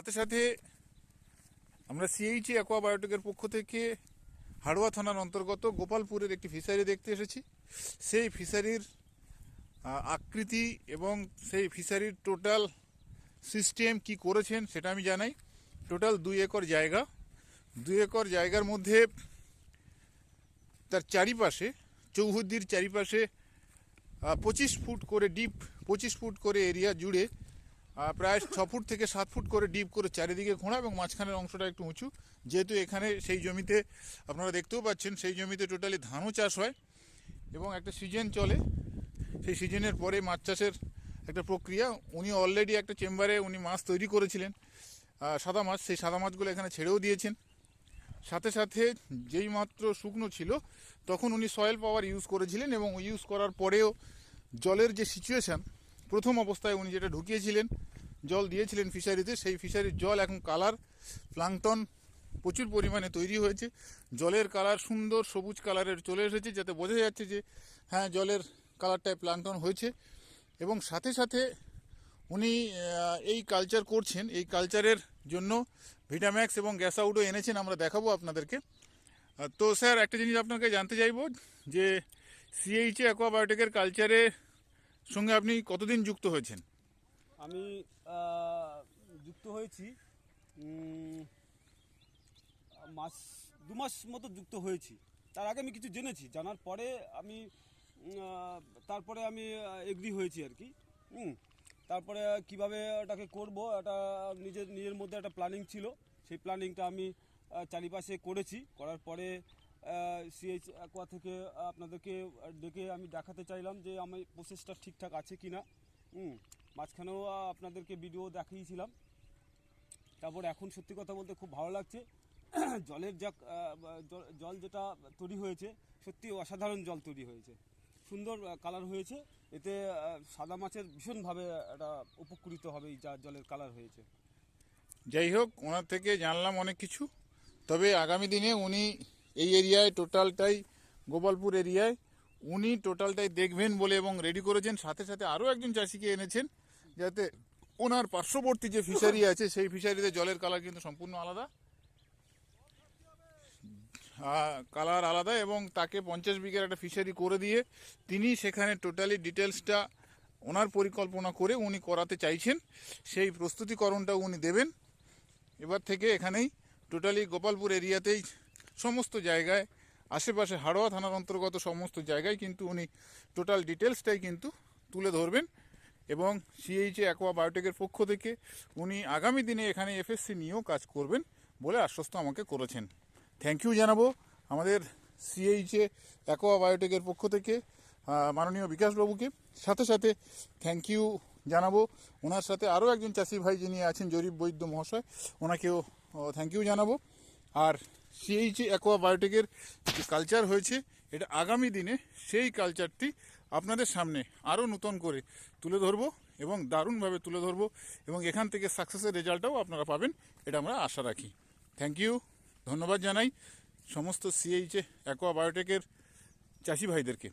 সাথে সাথে আমরা সিএইচি অ্যাকোয়াবায়োটিকের পক্ষ থেকে হাড়ুয়া থানার অন্তর্গত গোপালপুরের একটি ফিশারি দেখতে এসেছি। সেই ফিশারির আকৃতি এবং সেই ফিশারির টোটাল সিস্টেম কি করেছেন সেটা আমি জানাই। টোটাল দুই একর জায়গা। দুই একর জায়গার মধ্যে তার চারিপাশে, চৌহদ্দির চারিপাশে পঁচিশ ফুট করে ডিপ পঁচিশ ফুট করে এরিয়া জুড়ে প্রায় ছ ফুট থেকে সাত ফুট করে ডিপ করে চারিদিকে খোঁড়া এবং মাঝখানের অংশটা একটু উঁচু। যেহেতু এখানে সেই জমিতে আপনারা দেখতেও পাচ্ছেন, সেই জমিতে টোটালি ধানও চাষ হয় এবং একটা সিজন চলে। সেই সিজনের পরে মাছ চাষের একটা প্রক্রিয়া। উনি অলরেডি একটা চেম্বারে উনি মাছ তৈরি করেছিলেন সাদা মাছ। সেই সাদা মাছগুলো এখানে ছেড়েও দিয়েছেন। সাথে সাথে যেই মাত্র শুকনো ছিল, তখন উনি সয়েল পাওয়ার ইউজ করেছিলেন এবং ইউজ করার পরেও জলের যে সিচুয়েশান প্রথম অবস্থায় উনি যেটা ঢুকিয়েছিলেন, জল দিয়েছিলেন ফিশারিতে, সেই ফিশারির জল এখন কালার, প্লাংটন প্রচুর পরিমাণে তৈরি হয়েছে। জলের কালার সুন্দর, সবুজ কালারের চলে এসেছে, যাতে বোঝা যাচ্ছে যে হ্যাঁ জলের কালারটায় প্লাংটন হয়েছে। এবং সাথে সাথে উনি এই কালচার করছেন, এই কালচারের জন্য ভিটাম্যাক্স এবং গ্যাস আউটও এনেছেন, আমরা দেখাবো আপনাদেরকে। তো স্যার, একটা জিনিস আপনাকে জানতে চাইব, যে সিএইচএ অ্যাকোয়াবায়োটিকের কালচারের সঙ্গে আপনি কতদিন যুক্ত হয়েছেন? আমি যুক্ত হয়েছি মাস, দু মাস মতো যুক্ত হয়েছি। তার আগে আমি কিছু জেনেছি, জানার পরে আমি তারপরে আমি এগ্রি হয়েছি আর কি, হুম। তারপরে কীভাবে ওটাকে করব এটা নিজের নিজের মধ্যে একটা প্ল্যানিং ছিল। সেই প্ল্যানিংটা আমি চারিপাশে করেছি। করার পরে সিএইচ অ্যাকোয়া থেকে আপনাদেরকে ডেকে আমি দেখাতে চাইলাম যে আমার প্রসেসটা ঠিকঠাক আছে কি না মাঝখানেও আপনাদেরকে ভিডিও দেখিয়েছিলাম। তারপর এখন সত্যি কথা বলতে খুব ভালো লাগছে। জলের যা জল- জল যেটা তৈরি হয়েছে, সত্যি অসাধারণ জল তৈরি হয়েছে। সুন্দর কালার হয়েছে। এতে সাদা মাছের ভীষণভাবে একটা উপকৃত হবে এই যা জলের কালার হয়েছে। যাই হোক, ওনার থেকে জানলাম অনেক কিছু। তবে আগামী দিনে উনি এই এরিয়ায় টোটালটাই, গোপালপুর এরিয়ায় উনি টোটালটাই দেখবেন বলে এবং রেডি করেছেন। সাথে সাথে আরও একজন চাষিকে এনেছেন যাতে ওনার পার্শ্ববর্তী যে ফিশারি আছে, সেই ফিশারিতে জলের কালার কিন্তু সম্পূর্ণ আলাদা। কালার আলাদা এবং তাকে পঞ্চাশ বিঘার একটা ফিশারি করে দিয়ে তিনি সেখানে টোটালি ডিটেলসটা ওনার পরিকল্পনা করে উনি করাতে চাইছেন। সেই প্রস্তুতিকরণটা উনি দেবেন। এবার থেকে এখানেই টোটালি গোপালপুর এরিয়াতেই সমস্ত জায়গায়, আশেপাশে হাড়োয়া থানার অন্তর্গত সমস্ত জায়গায় কিন্তু উনি টোটাল ডিটেলসটাই কিন্তু তুলে ধরবেন এবং সিএইচএ অ্যাকোয়া বায়োটেকের পক্ষ থেকে উনি আগামী দিনে এখানে এফএসসি নিয়েও কাজ করবেন বলে আশ্বস্ত আমাকে করেছেন। থ্যাংক ইউ জানাব আমাদের সিএইচএ অ্যাকোয়া বায়োটেকের পক্ষ থেকে মাননীয় বিকাশবাবুকে সাথে সাথে থ্যাংক ইউ জানাব। ওনার সাথে আরও একজন চাষি ভাই যিনি আছেন জরিফ বৈদ্য মহাশয়, ওনাকেও থ্যাংক ইউ জানাব। আর সিএইচএ অ্যাকোয়া বায়োটেকের যে কালচার হয়েছে, এটা আগামী দিনে সেই কালচারটি আপনাদের সামনে আরও নতুন করে তুলে ধরবো এবং দারুণভাবে তুলে ধরবো এবং এখান থেকে সাকসেসের রেজাল্টটাও আপনারা পাবেন, এটা আমরা আশা রাখি। থ্যাংক ইউ ধন্যবাদ জানাই সমস্ত সিএইচে অ্যাকোয়াবায়োটেকের চাষি ভাইদেরকে।